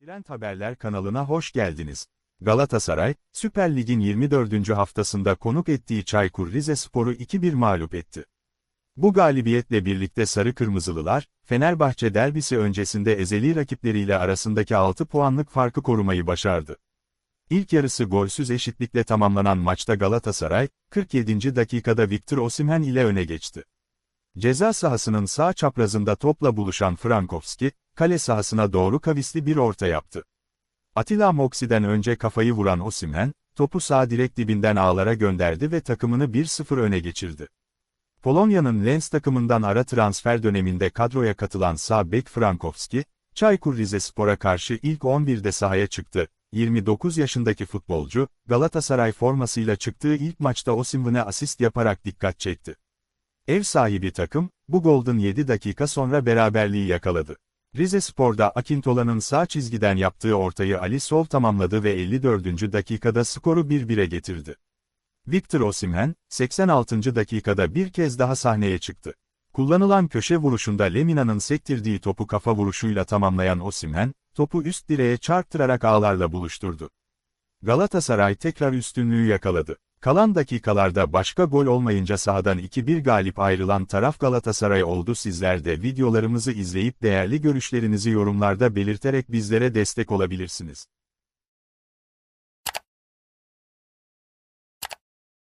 Trend Haberler kanalına hoş geldiniz. Galatasaray, Süper Lig'in 24. haftasında konuk ettiği Çaykur Rizespor'u 2-1 mağlup etti. Bu galibiyetle birlikte Sarı Kırmızılılar, Fenerbahçe derbisi öncesinde ezeli rakipleriyle arasındaki 6 puanlık farkı korumayı başardı. İlk yarısı golsüz eşitlikle tamamlanan maçta Galatasaray, 47. dakikada Victor Osimhen ile öne geçti. Ceza sahasının sağ çaprazında topla buluşan Frankowski, kale sahasına doğru kavisli bir orta yaptı. Atilla Moksi'den önce kafayı vuran Osimhen, topu sağ direk dibinden ağlara gönderdi ve takımını 1-0 öne geçirdi. Polonya'nın Lens takımından ara transfer döneminde kadroya katılan sağ bek Frankowski, Çaykur Rizespor'a karşı ilk 11'de sahaya çıktı. 29 yaşındaki futbolcu, Galatasaray formasıyla çıktığı ilk maçta Osimhen'e asist yaparak dikkat çekti. Ev sahibi takım, bu golden 7 dakika sonra beraberliği yakaladı. Rizespor'da Akintola'nın sağ çizgiden yaptığı ortayı Ali Sol tamamladı ve 54. dakikada skoru 1-1'e getirdi. Victor Osimhen, 86. dakikada bir kez daha sahneye çıktı. Kullanılan köşe vuruşunda Lemina'nın sektirdiği topu kafa vuruşuyla tamamlayan Osimhen, topu üst direğe çarptırarak ağlarla buluşturdu. Galatasaray tekrar üstünlüğü yakaladı. Kalan dakikalarda başka gol olmayınca sahadan 2-1 galip ayrılan taraf Galatasaray oldu. Sizler de videolarımızı izleyip değerli görüşlerinizi yorumlarda belirterek bizlere destek olabilirsiniz.